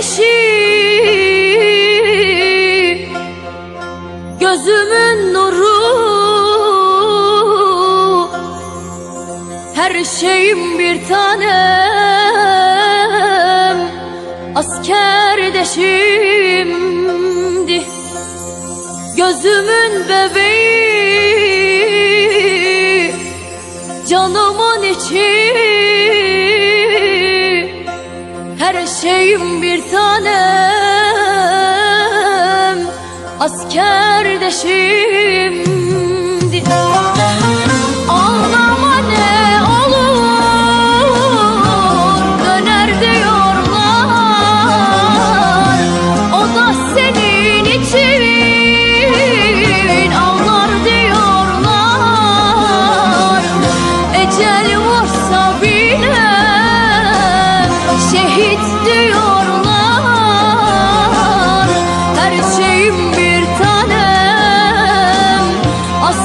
güneşi. Gözümün nuru. Her şeyim bir tanem. Asker de Gözümün bebeği. Canımın içi. Her şeyim alem asker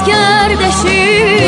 kardeşim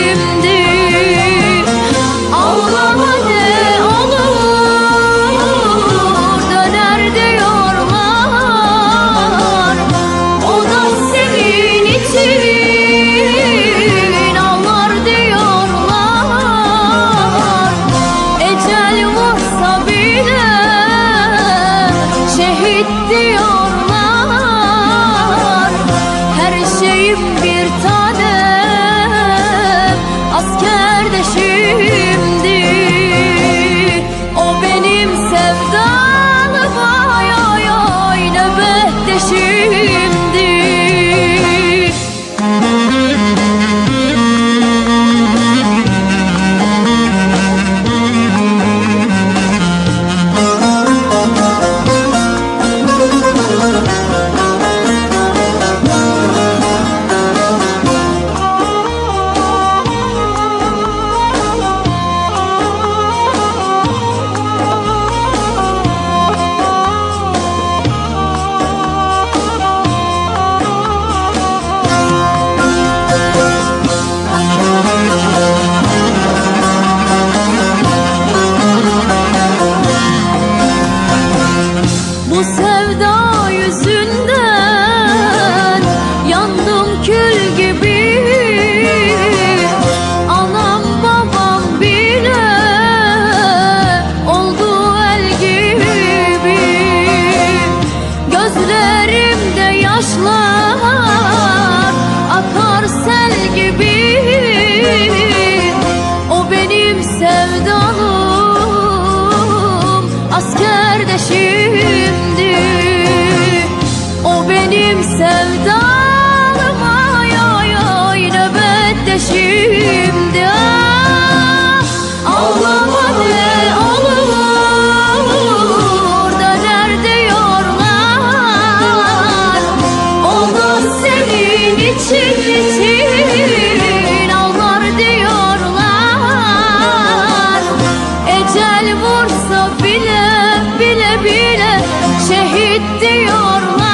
diyorlar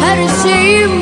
Her şeyim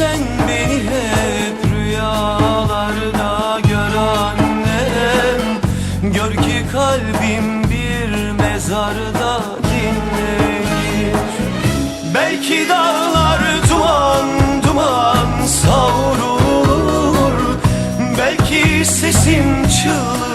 Sen beni hep rüyalarda gör annem. Gör ki kalbim bir mezarda dinlenir. Belki dağlar duman duman savrulur. Belki sesim çığlık